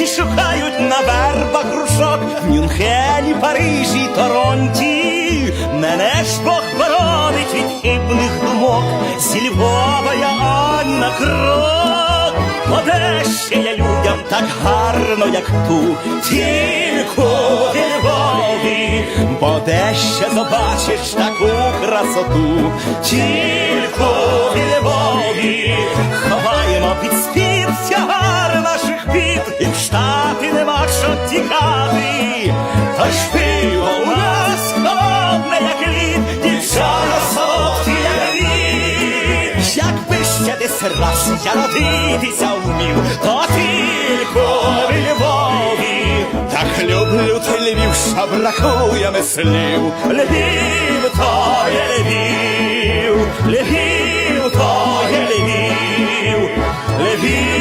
Інші шукають на вербах грушок в Мюнхені, Парижі, Торонті. Мене ж Бог боронить від хибних думок. Зі Львова я Анна крок. Бо де ще я людям так гарно, як тут, тільки у Львові, бо де ще побачиш таку красоту, тільки тікати, та ж пиво у нас холодне, як лід, дівчата солодкі, як лід. Якби ще десь раз я родитися вмів, то тільки в Львові. Так люблю ти Львів, що бракує ми слів. Львів то є Львів, Львів то є Львів, Львів